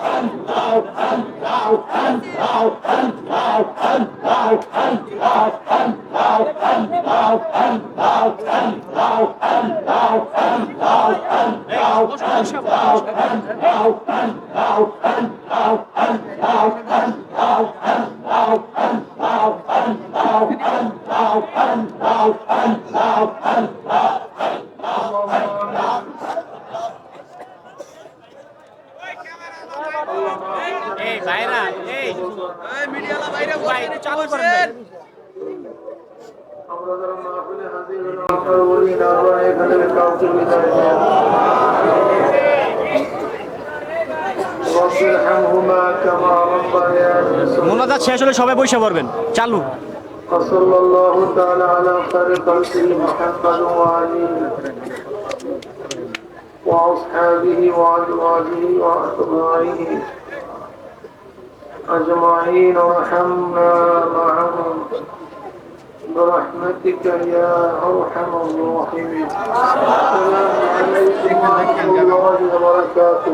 Amen. মোনাজাত শেষ হলে সবাই বসে পড়বেন চালু وصلى الله تعالى على خير خلقه محمد وآله وأصحابه وأزواجه وأتباعه أجمعين وارحمنا معهم برحمتك يا أرحم الراحمين السلام عليكم ورحمة الله وبركاته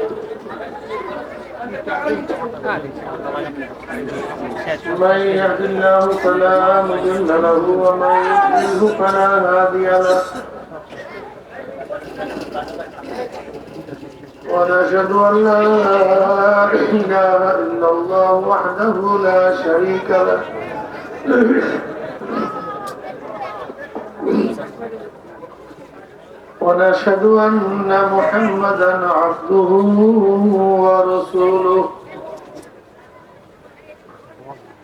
من يهد الله فلا مضل له ومن يضلله فلا هادي له. ونشهد أن لا إله إلا الله وحده لا شريك له. ونشهد أن محمدا عبده ورسوله.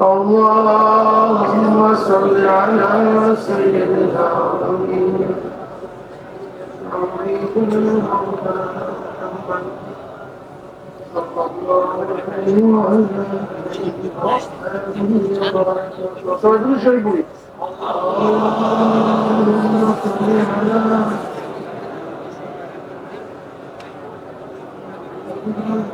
اللهم صل على سيدنا محمد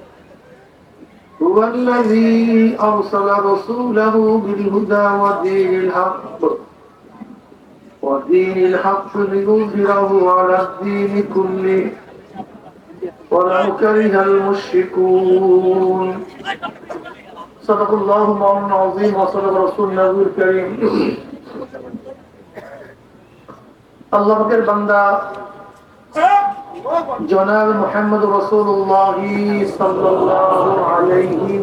هو الذي أرسل رسوله بالهدى ودين الحق. ودين الحق ليظهره على الدين كله. ولو كره المشركون. صدق الله مولانا العظيم وصدق رسول النبي الكريم. আল্লাহ পাকের বান্দা জনাব মোহাম্মদ রসুল্লাহ সাল্লাল্লাহু আলাইহি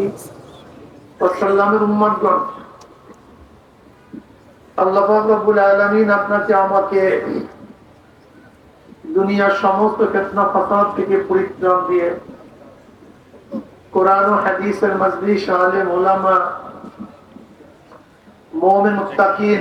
ওয়াসাল্লামের উম্মতগণ আল্লাহ রব্বুল আলমিন আপনাকে আমাকে দুনিয়ার সমস্ত ফেতনা ফসাদ থেকে পরিত্রাণ দিয়ে কোরআন ও হাদিসের মজলিস আলেম ওলামা মোমেন মুত্তাকিন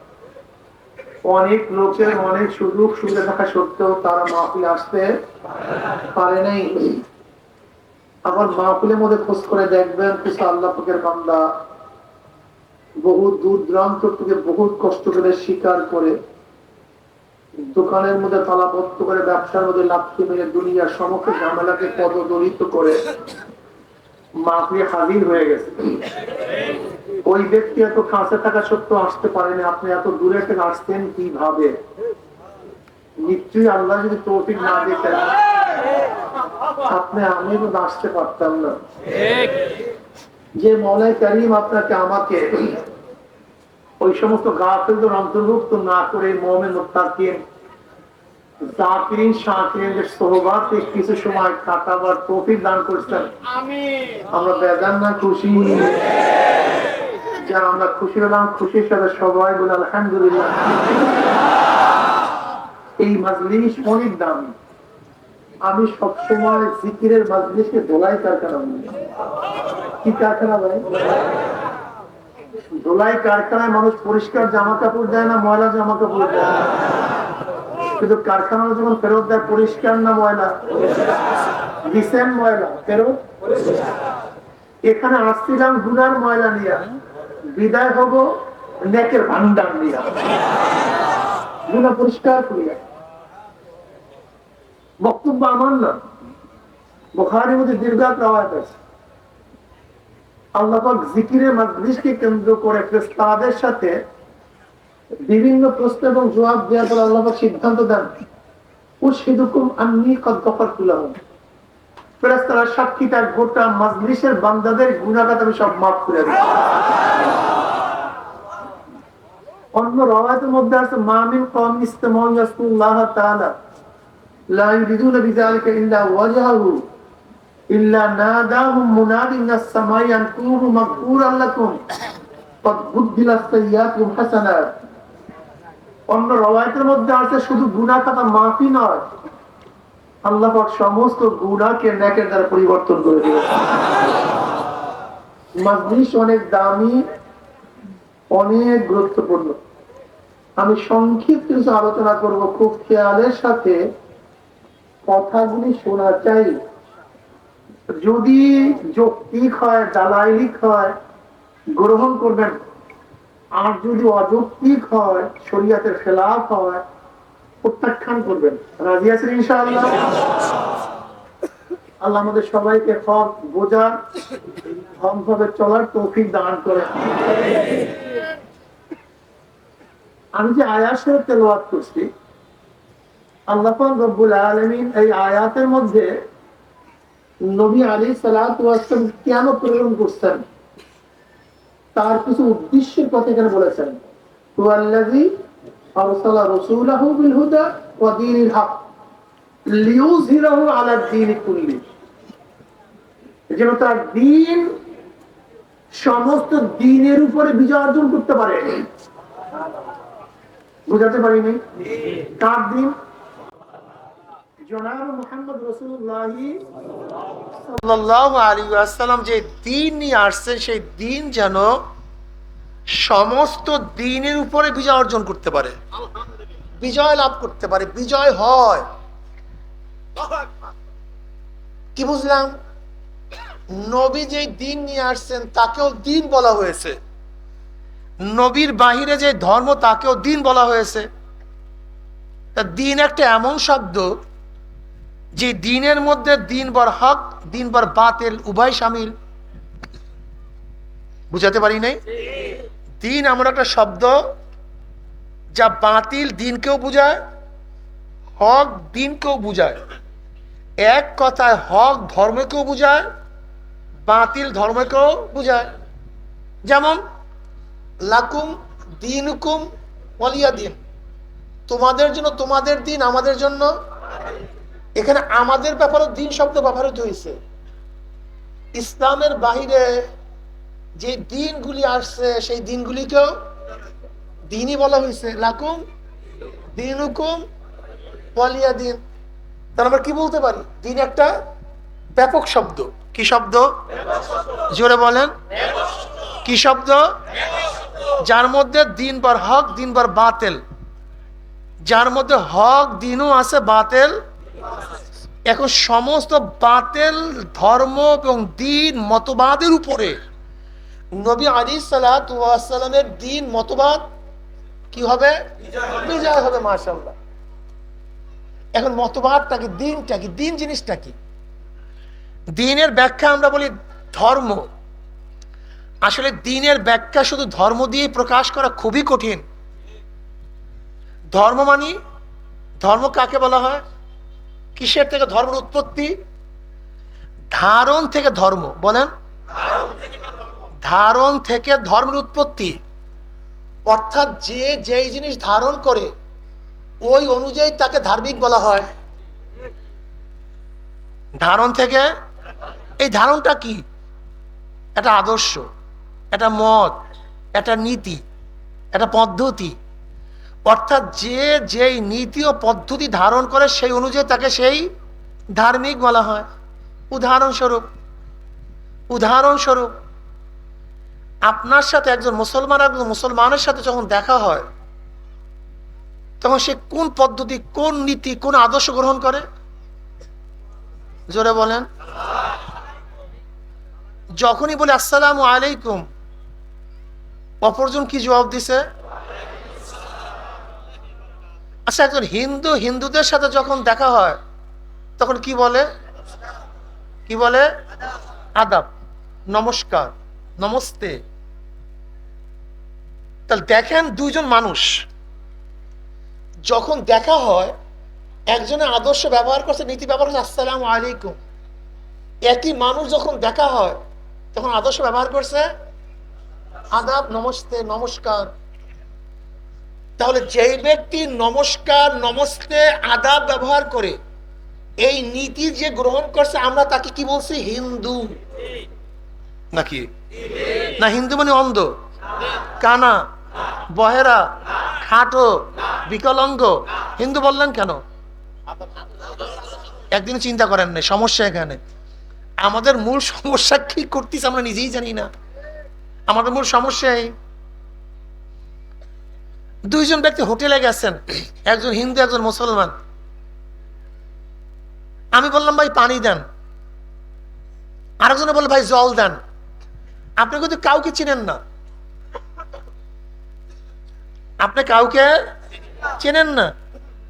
অনেক লোকের অনেক সুযোগ সুবিধা থাকা সত্ত্বেও তারা মাহফিল আসতে পারে নাই। আবার মাহফিলের মধ্যে খোঁজ করে দেখবেন কিছু আল্লাহ পাকের বান্দা বহু দূর দূরান্ত থেকে বহুত কষ্ট করে শিকার করে দোকানের মধ্যে তালাবদ্ধ করে ব্যবসার মধ্যে লাফিয়ে মেরে দুনিয়ার সমস্ত ঝামেলাকে পদদলিত করে মাফিয়ে হাজির হয়ে গেছে। ওই ব্যক্তি এত কাছে থাকা সত্ত্বেও আসতে পারেনি। আপনি এত দূরে থেকে আসতেন কীভাবে? নিশ্চয়ই আল্লাহ যদি তৌফিক না দিতেন আপনি আমি তো আসতে পারতাম না। যে মলাই করিম আপনাকে আমাকে ওই সমস্ত গাফেলদের অন্তর্ভুক্ত না করে মোমেন মুত্তাকিন জাকিরিন শাকিরিনদের সোহবাতে কিছু সময় কাটাবার তৌফিক দান করছেন। আমরা বেজান না খুশি। যা আমরা খুশি হলাম, খুশির সাথে সবাই বলে, আলহামদুলিল্লাহ। এই মাজলিস অনেক দামি। আমি সবসময় জিকিরের মাজলিসকে দোলাই কারখানা বলি? কি কারখানা ভাই দোলাই কারখানায় মানুষ পরিষ্কার জামা কাপড় দেয় না, ময়লা জামা কাপড় দেয় না। কিন্তু কারখানা যখন ফেরত দেয়, পরিষ্কার না ময়লা? দিচ্ছেন ময়লা, ফেরত? এখানে আসছিলাম গুনার ময়লা নিয়া। বিদায় হব, নেকের ভান্ডার নিয়া গুনা পরিষ্কার করিয়া। বক্তব্য আমার না। বোখারের মধ্যে দীর্ঘাত রাওয়াত আছে। আল্লাহ জিকিরের মাজলিসকে কেন্দ্র করে তাদের সাথে বিভিন্ন প্রশ্ন এবং জবাব দেওয়ার পর আল্লাহ সিদ্ধান্ত দেন ও সেরকম আমি কত দফার ফেরেস্তারা গোটা বান্দাদের আমি সব মাফ করে দিই অন্য রওয়াতের মধ্যে আছে মামিন কম ইয়াসুল্লাহ তাআলা, লা বিযালিকা ইল্লা ইল্লা নাদাহুম মুনাদিন আস-সামাই আন কুনু লাকুম বুদ্দিলাস সাইয়াতুম হাসানাত। অন্য মধ্যে আছে, শুধু গুনাহ কথা মাফই নয় আল্লাহ সমস্ত গুনাহকে নেকের দ্বারা পরিবর্তন করে দিয়েছে মাজলিস অনেক দামি, অনেক গুরুত্বপূর্ণ। আমি সংক্ষিপ্ত কিছু আলোচনা করব খুব খেয়ালের সাথে। কথাগুলি শোনা চাই। যদি যৌক্তিক হয়, দালাইলিক হয়, গ্রহণ করবেন। আর যদি অযৌক্তিক হয়, শরীয়তের খেলাফ হয় প্রত্যাখ্যান করবেন। রাজি আছেন ইনশাআল্লাহ? আল্লাহ আমাদের সবাইকে হক বোঝার হকভাবে চলার তৌফিক দান করে আমি যে আয়াসের তেলাওয়াত করছি, আল্লাহ রব্বুল আলামিন এই আয়াতের মধ্যে নবী আলী সালাম কেন প্রেরণ করছেন? তার কিছু উদ্দেশ্যের কথা এখানে বলেছেন। আরসালা রাসূলাহু আলা তার দিন সমস্ত দিনের উপরে বিজয় অর্জন করতে পারে। বুঝাতে পারিনি? কার দিন? জনাব মুহাম্মদ আলাইহি ওয়াসাল্লাম যে দিন নিয়ে আসছেন, সেই দিন যেন সমস্ত দিনের উপরে বিজয় অর্জন করতে পারে। বিজয় লাভ করতে পারে, বিজয় হয়। কি বুঝলাম? নবী যে দিন নিয়ে আসছেন, তাকেও দিন বলা হয়েছে। নবীর বাহিরে যে ধর্ম, তাকেও দিন বলা হয়েছে। তা দিন একটা এমন শব্দ, যে দিনের মধ্যে দিন বর হক দিন বর বাতিল, উভয় সামিল। বুঝাতে পারি নাই? দিন এমন একটা শব্দ যা বাতিল দিনকেও বুঝায়, হক দিনকেও বুঝায়। এক কথায় হক ধর্মকেও বুঝায়, বাতিল ধর্মকেও বুঝায়। যেমন, লাকুম দিনুকুম ওয়ালিয়া দিন। তোমাদের জন্য তোমাদের দিন, আমাদের জন্য। এখানে আমাদের ব্যাপারে দিন শব্দ ব্যবহৃত হয়েছে। ইসলামের বাহিরে যে দিনগুলি আসছে, সেই দিনগুলিকেও দিনই বলা হয়েছে। লাকুম দিন হুকুম ওয়ালিয়া দিন তাহলে আমরা কি বলতে পারি? দিন একটা ব্যাপক শব্দ। কি শব্দ? জোরে বলেন। কি শব্দ? যার মধ্যে দিন দিনবার হক দিনবার বাতেল। যার মধ্যে হক, দিনও আছে, বাতেল। এখন সমস্ত বাতেল, ধর্ম এবং দিন মতবাদের উপরে। নবী আলী সালামের দিন মতবাদ কি হবে? বিজয় হবে মাশাল্লাহ এখন মতবাদটা কি দিনটা কি? দিন জিনিসটা কি? দিনের ব্যাখ্যা আমরা বলি ধর্ম। আসলে দিনের ব্যাখ্যা শুধু ধর্ম দিয়ে প্রকাশ করা খুবই কঠিন। ধর্ম মানি? ধর্ম কাকে বলা হয়? কিসের থেকে? ধর্মের উৎপত্তি? ধারণ থেকে ধর্ম। বলেন। ধারণ থেকে ধর্মের উৎপত্তি। অর্থাৎ যে যেই জিনিস ধারণ করে, ওই অনুযায়ী তাকে ধার্মিক বলা হয়। ধারণ থেকে, এই ধারণটা কি? একটা আদর্শ একটা মত একটা নীতি একটা পদ্ধতি। অর্থাৎ যে যেই নীতি ও পদ্ধতি ধারণ করে, সেই অনুযায়ী তাকে সেই ধার্মিক বলা হয়। উদাহরণস্বরূপ উদাহরণস্বরূপ আপনার সাথে একজন মুসলমান একজন মুসলমানের সাথে যখন দেখা হয়, তখন সে কোন পদ্ধতি, কোন নীতি, কোন আদর্শ গ্রহণ করে? জোরে বলেন। যখনই বলে, আসসালাম আলাইকুম, অপরজন কি জবাব দিছে? আচ্ছা একজন হিন্দু, হিন্দুদের সাথে যখন দেখা হয়, তখন কি বলে? কি বলে? আদাব, নমস্কার, নমস্তে। তাহলে দেখেন দুইজন মানুষ। যখন দেখা হয় একজনের আদর্শ ব্যবহার করছে, নীতি ব্যবহার করছে, আসসালাম আলাইকুম। একই মানুষ যখন দেখা হয়, তখন আদর্শ ব্যবহার করছে, আদাব, নমস্তে, নমস্কার। তাহলে যেই ব্যক্তি নমস্কার, নমস্তে, আদাব ব্যবহার করে, এই নীতি যে গ্রহণ করছে, আমরা তাকে কি বলছি? হিন্দু। নাকি? না, হিন্দু মানে অন্ধ। কানা। বহেরা, খাটো, বিকলাঙ্গ, হিন্দু বললেন কেন? একদিন চিন্তা করেন না সমস্যা এখানে। আমাদের মূল সমস্যা কি করতেছে আমরা নিজেই জানি না। আমাদের মূল সমস্যাই দুইজন ব্যক্তি হোটেলে গেছেন, একজন হিন্দু, একজন মুসলমান। আমি বললাম, ভাই, পানি দেন। আরেকজনে বলল, ভাই, জল দেন। আপনি কিন্তু কাউকে চিনেন না। আপনি কাউকে চেনেন না।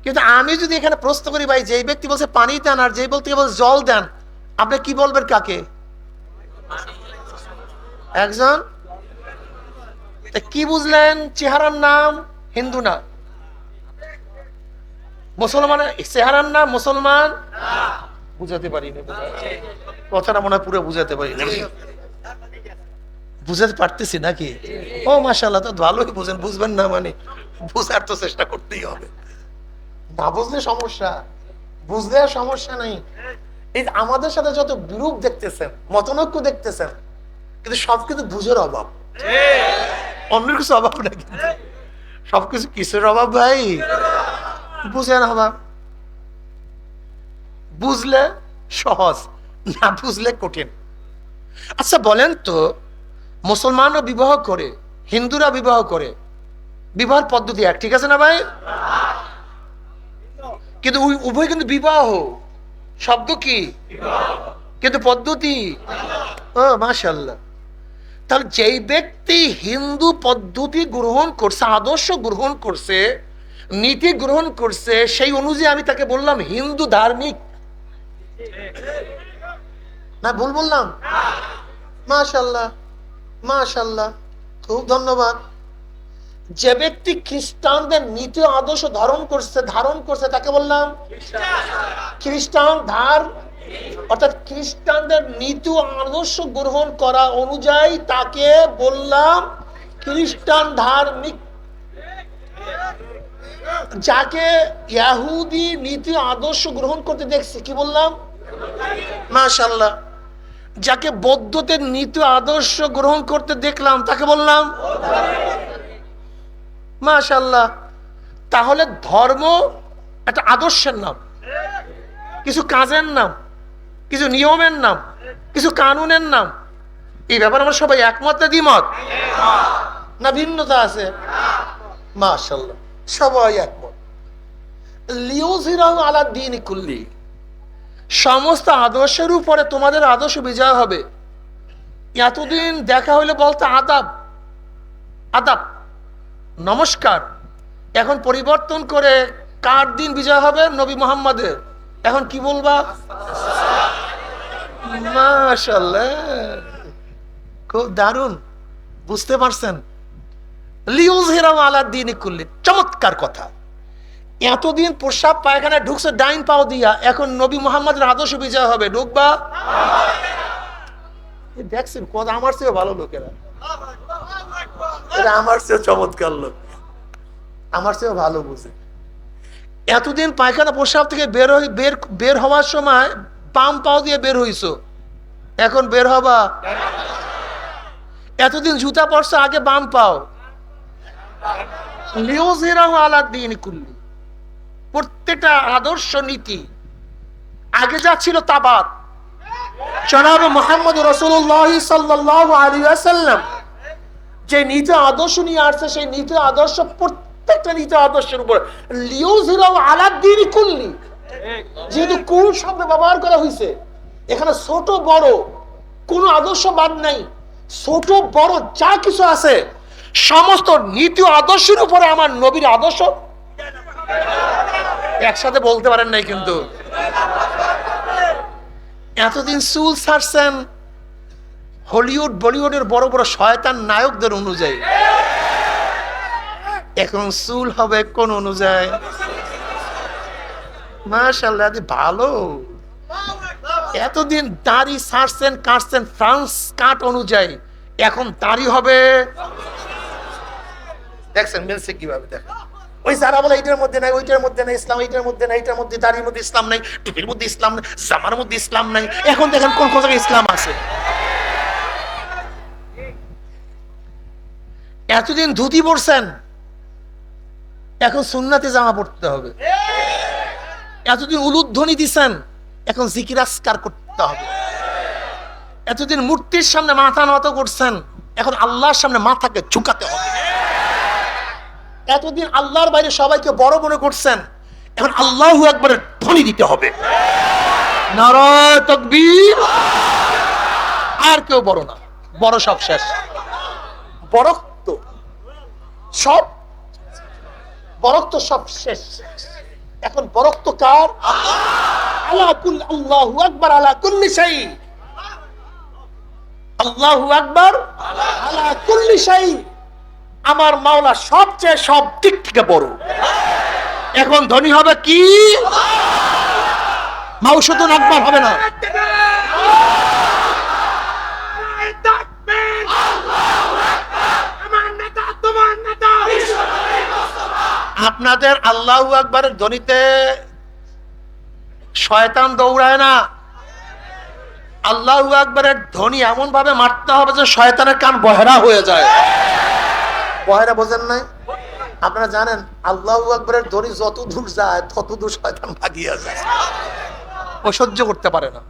কিন্তু আমি যদি এখানে প্রশ্ন করি, ভাই, যেই ব্যক্তি বলছে পানি দেন আর যেই ব্যক্তি বলছে জল দেন, আপনি কি বলবেন কাকে? একজন? কি বুঝলেন? চেহারার নাম হিন্দু না। মুসলমানের চেহারার নাম মুসলমান? বুঝাতে পারিনি। কথাটা মনে হয় পুরো বুঝাতে পারিনি। বুঝাতে পারতেছি নাকি? ও মাসাল্লাহ তো ভালোই বুঝেন, বুঝবেন না মানে বুঝার তো চেষ্টা করতেই হবে। না বুঝলে সমস্যা, বুঝলে আর সমস্যা নাই। এই আমাদের সাথে যত বিরূপ দেখতেছেন, মতনৈক্য দেখতেছেন, কিন্তু সব কিন্তু বুঝের অভাব। অন্যের কিছু অভাব না কিন্তু। সবকিছু কিসের অভাব ভাই? বুঝেন অভাব। বুঝলে সহজ, না বুঝলে কঠিন। আচ্ছা বলেন তো মুসলমানরা বিবাহ করে, হিন্দুরা বিবাহ করে, বিবাহের পদ্ধতি এক, ঠিক আছে না ভাই? কিন্তু উভয় কিন্তু বিবাহ। শব্দ কি? কিন্তু পদ্ধতি? মাশাল্লাহ তাহলে যেই ব্যক্তি হিন্দু পদ্ধতি গ্রহণ করছে, আদর্শ গ্রহণ করছে, নীতি গ্রহণ করছে, সেই অনুযায়ী আমি তাকে বললাম, হিন্দু ধার্মিক। না, ভুল বললাম? মাশাল্লাহ মাশাল্লাহ খুব ধন্যবাদ। যে ব্যক্তি খ্রিস্টানদের নীতি আদর্শ ধারণ করছে ধারণ করছে, তাকে বললাম খ্রিস্টান ধার, অর্থাৎ খ্রিস্টানদের নীতি আদর্শ গ্রহণ করা অনুযায়ী তাকে বললাম খ্রিস্টান ধার্মিক যাকে ইয়াহুদি নীতি আদর্শ গ্রহণ করতে দেখছি, কি বললাম? মাশাল্লাহ যাকে বৌদ্ধদের নীতি আদর্শ গ্রহণ করতে দেখলাম, তাকে বললাম মাশাল্লাহ তাহলে ধর্ম একটা আদর্শের নাম, কিছু কাজের নাম, কিছু নিয়মের নাম, কিছু কানুনের নাম। এই ব্যাপারে আমরা সবাই একমত না দ্বিমত? না ভিন্নতা আছে? মাশাল্লাহ সবাই একমত। লিওজিরাও আলা দিন কুল্লি সমস্ত আদর্শের উপরে তোমাদের আদর্শ বিজয় হবে। এতদিন দেখা হইলে বলতে আদাব আদাব, নমস্কার। এখন পরিবর্তন করে কার দিন বিজয় হবে? নবী মোহাম্মদের। এখন কি বলবা? মাশাল্লাহ খুব দারুণ। বুঝতে পারছেন? লিউজহিরাম আলা দিন কুল্লি চমৎকার কথা। এতদিন প্রসাব পায়খানা ঢুকছে, ডাইন পাও দিয়া। এখন নবী মোহাম্মদের আদর্শ বিজয় হবে। ঢুকবা? দেখছেন কত আমার চেয়ে ভালো লোকেরা। আমার চেয়ে চমৎকার লোক। আমার চেয়ে ভালো বুঝে। এতদিন পায়খানা প্রসাব থেকে বের হই, বের বের হওয়ার সময় বাম পাও দিয়ে বের হইছো। এখন বের হবা? এতদিন জুতা পরছো, আগে বাম পাও। লিওজেরাও আলা দিন কুল্লি। প্রত্যেকটা আদর্শ নীতি। আগে যা ছিল তাবাত জনাব মোহাম্মদ রসুল্লাহ সাল্লাহ যে নীতি আদর্শ নিয়ে আসছে, সেই নীতি আদর্শ প্রত্যেকটা নীতি আদর্শের উপর। লিওজিরাও আলাদ্দিন কুল্লি। যেহেতু কোন শব্দ ব্যবহার করা হয়েছে, এখানে ছোট, বড়, কোনো আদর্শ বাদ নাই। ছোট, বড় যা কিছু আছে, সমস্ত নীতি আদর্শের উপরে আমার নবীর আদর্শ একসাথে বলতে পারেন নাই কিন্তু। এতদিন চুল ছাড়ছেন হলিউড, বলিউডের বড় বড় শয়তান নায়কদের অনুযায়ী। এখন চুল হবে কোন অনুযায়ী? মাশাল্লাহ ভালো। এতদিন দাড়ি ছাড়ছেন, কাটছেন, ফ্রান্স কাট অনুযায়ী। এখন দাড়ি হবে। দেখছেন, মিলছে কীভাবে? দেখেন। ওই যারা বলে এইটার মধ্যে নাই, ওইটার মধ্যে নাই, ইসলাম এইটার মধ্যে নাই, এইটার মধ্যে দাড়ির মধ্যে ইসলাম নাই, টুপির মধ্যে ইসলাম নাই, জামার মধ্যে ইসলাম নাই, এখন দেখেন কোন কোন ইসলাম আছে। এতদিন ধুতি পরছেন, এখন সুন্নাতে জামা পড়তে হবে। এতদিন উলুধ্বনি দিছেন, এখন জিকিরাস্কার করতে হবে। এতদিন মূর্তির সামনে মাথা নত করছেন, এখন আল্লাহর সামনে মাথাকে ঝুঁকাতে হবে। এতদিন আল্লাহর বাইরে সবাইকে বড় মনে করছেন, এখন আল্লাহ একবারে ধ্বনি দিতে হবে। আর কেউ বড় না, বড় সব শেষ। বরক্ত, সব বরক্ত সব শেষ। এখন বরক্ত কার? আল্লাহু আকবার আলা কুল্লি শাই। আল্লাহু আকবার আলা কুল্লি শাই। আমার মাওলা সবচেয়ে সব দিক থেকে বড়। এখন ধনী হবে কি? আকবার হবে না। আপনাদের আল্লাহ আকবরের ধ্বনিতে শয়তান দৌড়ায় না। আল্লাহ আকবরের ধ্বনি এমন ভাবে মারতে হবে যে শয়তানের কান বহেরা হয়ে যায়। বহেরা বোঝেন নাই? আপনারা জানেন, আল্লাহু আকবরের ধ্বনি যত দূর যায় তত দূর শয়তান ভাগিয়ে যায়। ও সহ্য করতে পারে না।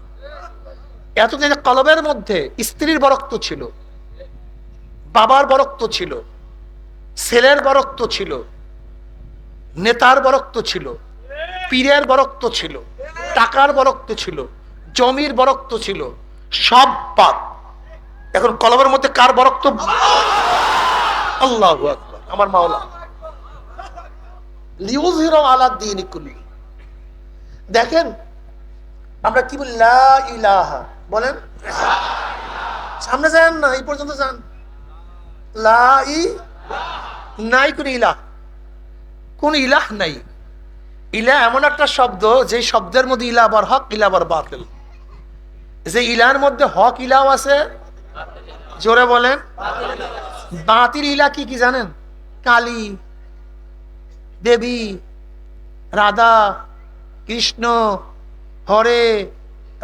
এতদিন কলবের মধ্যে স্ত্রীর বরক্ত ছিল, বাবার বরক্ত ছিল, ছেলের বরক্ত ছিল, নেতার বরক্ত ছিল, পীরের বরক্ত ছিল, টাকার বরক্ত ছিল, জমির বরক্ত ছিল, সব পাপ এখন কলমের মধ্যে কার বরক্ত? আল্লাহ আমার মাওলা। দেখেন, আমরা কি বলি? ইলাহা। বলেন। সামনে যান না, এই পর্যন্ত যান। লা ই নাই, কোন ইলাহ। কোন ইলাহ নাই। ইলা এমন একটা শব্দ, যে শব্দের মধ্যে ইলা আবার হক ইলা আবার বাতিল। যে ইলার মধ্যে হক ইলাও আছে, জোরে বলেন। বাতিল ইলা কি কি জানেন? কালী, দেবী, রাধা, কৃষ্ণ, হরে,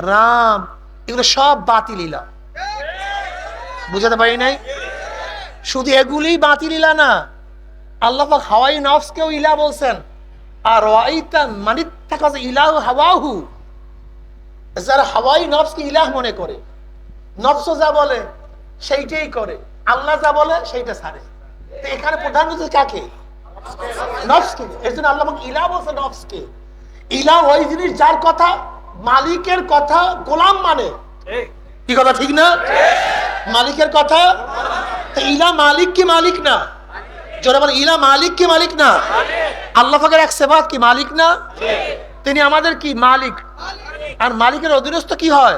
রাম, এগুলো সব বাতিল ইলা বুঝাতে পারি নাই? শুধু এগুলি বাতিল ইলা না, আল্লাহ হাওয়াই নফসকেও ইলা বলছেন, আর মানিত্তাকাজ ইলাহু হাওয়াহু। যারা হাওয়াই নফসকে ইলাহ মনে করে নফস যা বলে, সেইটাই করে। আল্লাহ যা বলে সেইটা ছাড়ে। তো এখানে প্রধানমন্ত্রী কাকে? নফসকে। এর জন্য আল্লাহ ইলা বলছে নফসকে। ইলা ওই জিনিস যার কথা মালিকের কথা গোলাম মানে। কি কথা ঠিক না? মালিকের কথা? ইলা মালিক কি মালিক না? জোরে বলে ইলা মালিক কি মালিক না? আল্লাহ এক সেবাত কি মালিক না? তিনি আমাদের কি? মালিক। আর মালিকের অধীনস্থ কি হয়?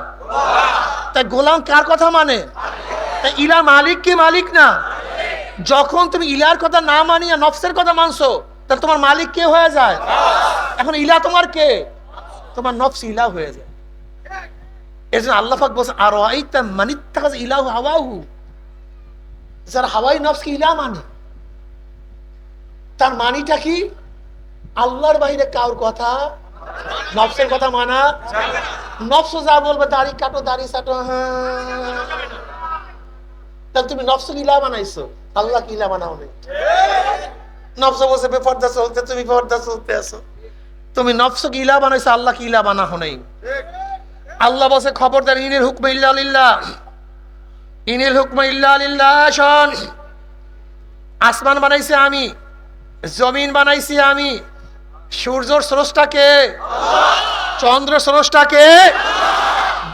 তাই গোলাম কার কথা মানে? তাই ইলা মালিক কি মালিক না? যখন তুমি ইলার কথা না মানিয়া নফসের কথা মানছো তাহলে তোমার মালিক কে হয়ে যায়? এখন ইলা তোমার কে? তোমার নফস ইলা হয়ে যায়। এই জন্য আল্লাহ পাক বলছে আর মানিত্তা ইলাহু হাওয়াহু? যারা হাওয়াই নফসকে ইলা মানে? তার মানিটা কি? আল্লাহর বাইরে কার কথা, নফসের কথা মানা? নফস যা বলবে, দাড়ি কাটো দাড়ি কাটো হ্যাঁ। তাহলে তুমি ইলা বানাইছো আল্লাহ ইলা বানাও নেই? নফস বসে তুমি আসো তুমি ইলা বানাইছো আল্লাহ ইলা বানাও নেই? আল্লাহ বসে খবরদার, ইনিল হুকম ইল্লা লিল্লাহ। হুকম ইল্লা লিল্লাহ, শোন। আসমান বানাইছে আমি, জমিন বানাইছি আমি। সূর্যর স্রষ্টাকে চন্দ্র স্রষ্টাকে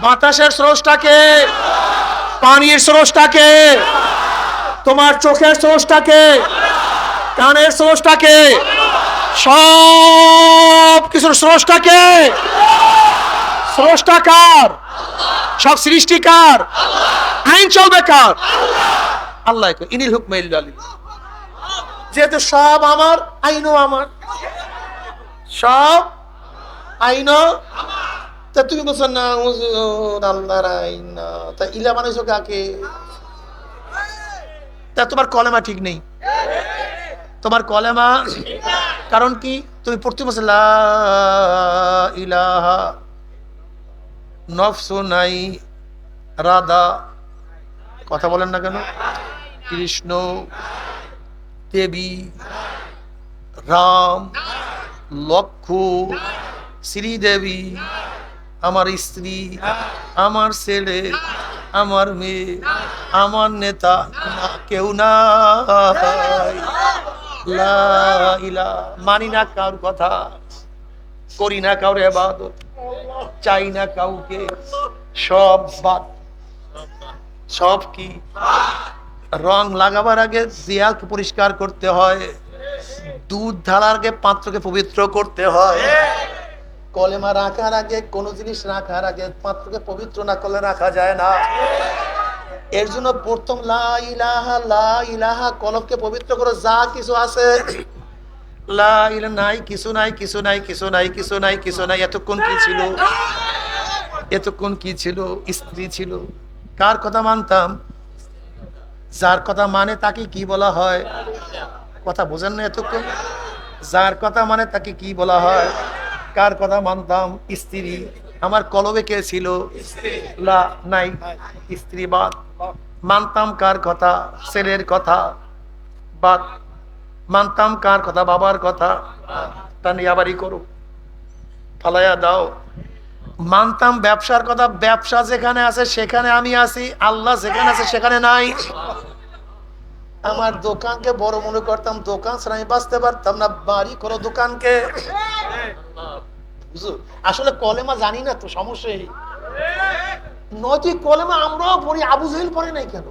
বাতাসের স্রষ্টাকে পানির স্রষ্টাকে? তোমার চোখের স্রষ্টাকে? কানের স্রষ্টাকে? সব কিছুর স্রষ্টাকে স্রষ্টাকার সব সৃষ্টিকার আইন চলবে কার? আল্লাহ ইনিল লিল্লাহ। যেহেতু সব আমার, আইনও আমার। সব আইনও তা তুমি বলছো না হুজুর, না। তা ইলা বানাইছো কাকে? তা তোমার কলেমা ঠিক নেই। তোমার কলেমা কারণ কি? তুমি পড়তে বসে ইলাহা নফস নাই রাধা কথা বলেন না কেন? কৃষ্ণ দেবী রাম লক্ষ্য শ্রীদেবী আমার স্ত্রী, আমার ছেলে, আমার মেয়ে, আমার নেতা, না কেউ লা মানি না কার কথা, করি না কাউরে এবাদত চাই না কাউকে, সব বাদ। সব কি? রং লাগাবার আগে দেয়ালকে পরিষ্কার করতে হয়, দুধ ঢালার আগে পাত্রকে পবিত্র করতে হয়। কলেমা রাখার আগে, কোন জিনিস রাখার আগে পাত্রকে পবিত্র না করলে রাখা যায় না। এর জন্য প্রথম লা ইলাহা লা ইলাহা কলমকে পবিত্র করো, যা কিছু আছে। লা ইলা নাই, কিছু নাই কিছু নাই কিছু নাই কিছু নাই কিছু নাই, এতক্ষণ কি ছিল? এতক্ষণ কি ছিল? স্ত্রী ছিল। কার কথা মানতাম? যার কথা মানে তাকে কি বলা হয়? কথা বোঝেন না এতক্ষণ? যার কথা মানে তাকে কি বলা হয়? কার কথা মানতাম? স্ত্রী। আমার কলবে কে ছিল? নাই। স্ত্রী বাদ। মানতাম কার কথা? ছেলের কথা। বাদ। মানতাম কার কথা? বাবার কথা। তা নিয়ে আবারই করো। ফালাইয়া দাও। মানতাম ব্যবসার কথা। ব্যবসা যেখানে আছে, সেখানে আমি আছি। আল্লাহ যেখানে আছে, সেখানে নাই। আমার দোকানকে বড় মনে করতাম। দোকান ছাড়া আমি বাঁচতে পারতাম না। বাড়ি করো দোকানকে। আসলে কলেমা জানি না তো, সমস্যা নয় তুই কলেমা আমরাও পড়ি, আবু জাহিল পড়ে নাই কেন?